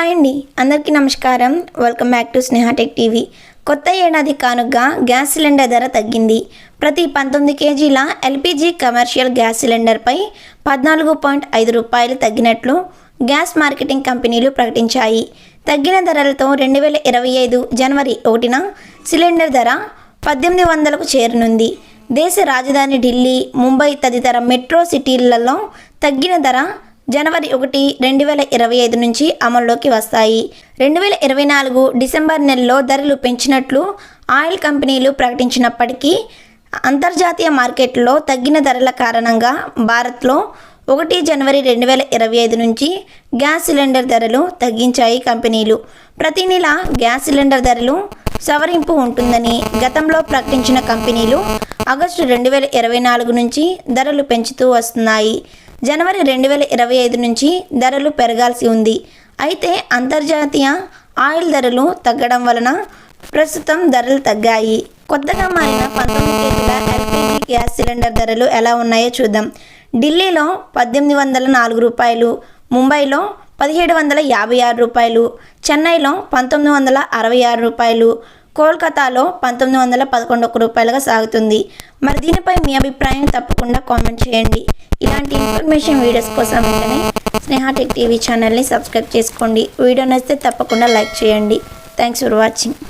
Hi అండి. అందరికీ నమస్కారం. Welcome back to Snehatech TV. కొత్త ఏడాది కానుగ్గా గ్యాస్ సిలిండర్ ధర తగ్గింది. ప్రతి పంతొమ్మిది కేజీల ఎల్పిజి కమర్షియల్ గ్యాస్ సిలిండర్పై పద్నాలుగు పాయింట్ ఐదు రూపాయలు తగ్గినట్లు గ్యాస్ మార్కెటింగ్ కంపెనీలు ప్రకటించాయి. తగ్గిన ధరలతో రెండు వేల ఇరవై ఐదు జనవరి ఒకటిన సిలిండర్ ధర పద్దెనిమిది వందలకు చేరనుంది. దేశ రాజధాని ఢిల్లీ ముంబై తదితర మెట్రో సిటీలలో తగ్గిన ధర జనవరి ఒకటి రెండు వేల ఇరవై ఐదు నుంచి అమల్లోకి వస్తాయి. రెండు వేల ఇరవై నాలుగు డిసెంబర్ నెలలో ధరలు పెంచినట్లు ఆయిల్ కంపెనీలు ప్రకటించినప్పటికీ అంతర్జాతీయ మార్కెట్లో తగ్గిన ధరల కారణంగా భారత్లో ఒకటి జనవరి రెండు వేల ఇరవై ఐదు నుంచి గ్యాస్ సిలిండర్ ధరలు తగ్గించాయి కంపెనీలు. ప్రతి నెల గ్యాస్ సిలిండర్ ధరలు సవరింపు ఉంటుందని గతంలో ప్రకటించిన కంపెనీలు ఆగస్టు రెండు వేల ఇరవై నాలుగు నుంచి ధరలు పెంచుతూ వస్తున్నాయి. జనవరి రెండు వేల ఇరవై ఐదు నుంచి ధరలు పెరగాల్సి ఉంది. అయితే అంతర్జాతీయ ఆయిల్ ధరలు తగ్గడం వలన ప్రస్తుతం ధరలు తగ్గాయి. కొత్తగా మారిన పంతొమ్మిది కేజీల ఎల్పిజి గ్యాస్ సిలిండర్ ధరలు ఎలా ఉన్నాయో చూద్దాం. ఢిల్లీలో పద్దెనిమిది వందల నాలుగు రూపాయలు ముంబైలో పదిహేడు వందల యాభై ఆరు రూపాయలు చెన్నైలో పంతొమ్మిది వందల అరవై ఆరు రూపాయలు కోల్కతాలో పంతొమ్మిది వందల పదకొండు ఒక్క రూపాయలుగా సాగుతుంది. మరి దీనిపై మీ అభిప్రాయం తప్పకుండా కామెంట్ చేయండి. ఇలాంటి ఇన్ఫర్మేషన్ వీడియోస్ కోసం వెంటనే స్నేహాటెక్ టీవీ ఛానల్ని సబ్స్క్రైబ్ చేసుకోండి. వీడియో నచ్చితే తప్పకుండా లైక్ చేయండి. Thanks for watching